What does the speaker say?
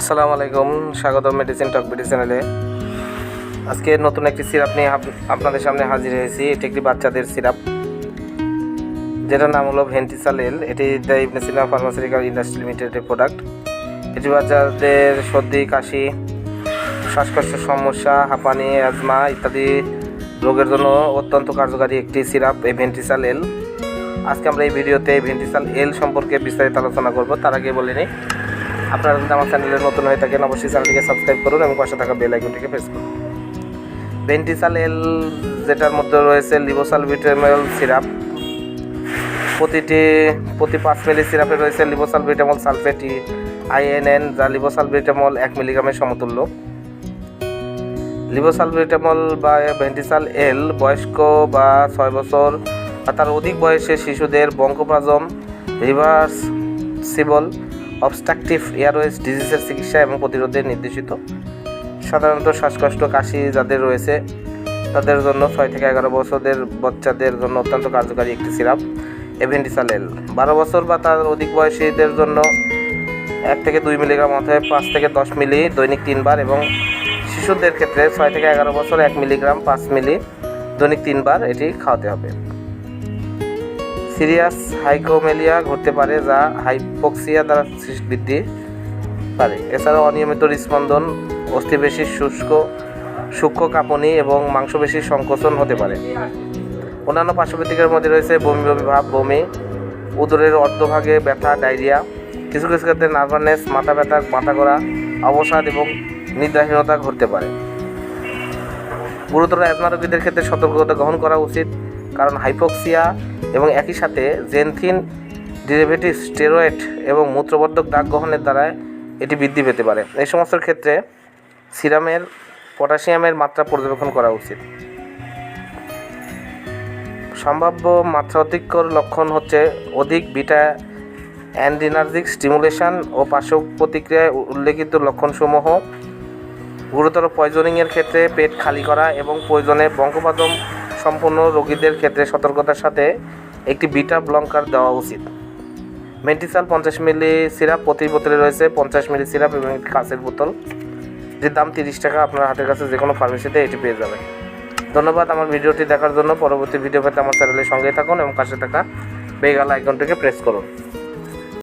আসসালামু আলাইকুম স্বাগত মেডিসিন টক বিডি চ্যানেলে আজকে নতুন একটি সিরাপ নিয়ে আপনাদের সামনে হাজির হয়েছি, এটি একটি বাচ্চাদের সিরাপ। যেটার নাম হলো ভেন্টিসাল এল এটি the Ibn Sina pharmaceutical industry লিমিটেডের প্রোডাক্ট এটি বাচ্চাদের সর্দি, কাশি শ্বাসকষ্টের সমস্যা, হাঁপানি অ্যাজমা ইত্যাদি রোগের জন্য অত্যন্ত কার্যকারী একটি সিরাপ, এই ভেন্টিসাল এল আজকে আমরা এই ভিডিওতে ভেন্টিসাল এল সম্পর্কে বিস্তারিত আলোচনা করব, তার আগে বলে নিই। আপনারা যদি আমার চ্যানেলে নতুন হয়ে থাকেন, অবশ্যই চ্যানেলটিকে সাবস্ক্রাইব করুন এবং পাশে থাকা বেল আইকনটিকে প্রেস করুন। ভেন্টিসাল এল যেটার মধ্যে রয়েছে লিবোসাল ভিটামিল সিরাপ প্রতিটি, প্রতি পাঁচ মিলি সিরাপে রয়েছে লিবোসাল ভিটামল সালফেট আইএনএন যা লিবোসাল ভিটামল এক মিলিগ্রামের সমতুল্য। লিবোসাল ভিটামল বা ভেন্টিসাল এল বয়স্ক বা ছয় বছর বা তার অধিক বয়সে শিশুদের বঙ্কপ্রাজম রিভার্সিবল অবস্ট্রাকটিভ এয়ারওয়েজ ডিজিজের চিকিৎসা এবং প্রতিরোধে নির্দেশিত। সাধারণত শ্বাসকষ্ট, কাশি যাদের রয়েছে, তাদের জন্য ছয় থেকে এগারো বছরের বাচ্চাদের জন্য অত্যন্ত কার্যকারী একটি সিরাপ এভেন্টিসাল এল বারো বছর বা তার অধিক বয়সীদের জন্য এক থেকে দুই মিলিগ্রাম অথবা পাঁচ থেকে দশ মিলি দৈনিক তিনবার এবং শিশুদের ক্ষেত্রে ছয় থেকে এগারো বছর এক মিলিগ্রাম পাঁচ মিলি দৈনিক তিনবার এটি খাওয়াতে হবে। সিরিয়াস হাইকোমেলিয়া ঘটতে পারে যা হাইপোক্সিয়া দ্বারা বৃদ্ধি পারে। এছাড়াও অনিয়মিত হৃদস্পন্দন অস্থিবেশির শুষ্ক, সূক্ষ্ম কাঁপনি এবং মাংসপেশির সংকোচন হতে পারে। অন্যান্য পার্শ্বপ্রতিকার মধ্যে রয়েছে বমি বমি ভাব, বমি, উদরের অর্ধভাগে ব্যথা, ডায়রিয়া, কিছু কিছু ক্ষেত্রে নার্ভাসনেস, মাথা ব্যথা, মাথা করা অবসাদ এবং নিদ্রাহীনতা ঘটতে পারে। গুরুতর অ্যাজমা রোগীদের ক্ষেত্রে সতর্কতা গ্রহণ করা উচিত। কারণ হাইপোক্সিয়া এবং একই সাথে জেনথিন ডেরিভেটিভ স্টেরয়েড এবং মূত্রবর্ধক দাগ গ্রহণের দ্বারা এটি বৃদ্ধি পেতে পারে। এই সমস্ত ক্ষেত্রে সিরামের পটাশিয়ামের মাত্রা পর্যবেক্ষণ করা উচিত। সম্ভাব্য মাত্রাধিক্যর লক্ষণ হচ্ছে অধিক বিটা অ্যান্ডিনার্জিক স্টিমুলেশন ও পার্শ্ব প্রতিক্রিয়ায় উল্লেখিত লক্ষণসমূহ, গুরুতর পয়জনিংয়ের ক্ষেত্রে পেট খালি করা এবং প্রয়োজনে বঙ্কপাদম সম্পন্ন রোগীদের ক্ষেত্রে সতর্কতার সাথে একটি বিটা ব্লঙ্কার দেওয়া উচিত। মেন্টিসাল পঞ্চাশ মিলি সিরাপ প্রতি বোতলে রয়েছে পঞ্চাশ মিলি সিরাপ এবং একটি কাঁচের বোতল। যে দাম তিরিশ টাকা, আপনার হাতের কাছে যে কোনো ফার্মেসিতে এটি পেয়ে যাবেন। ধন্যবাদ আমার ভিডিওটি দেখার জন্য। পরবর্তী ভিডিও পেতে আমার চ্যানেলের সঙ্গেই থাকুন এবং পাশে থাকা বেগাল আইকনটিকে প্রেস করুন।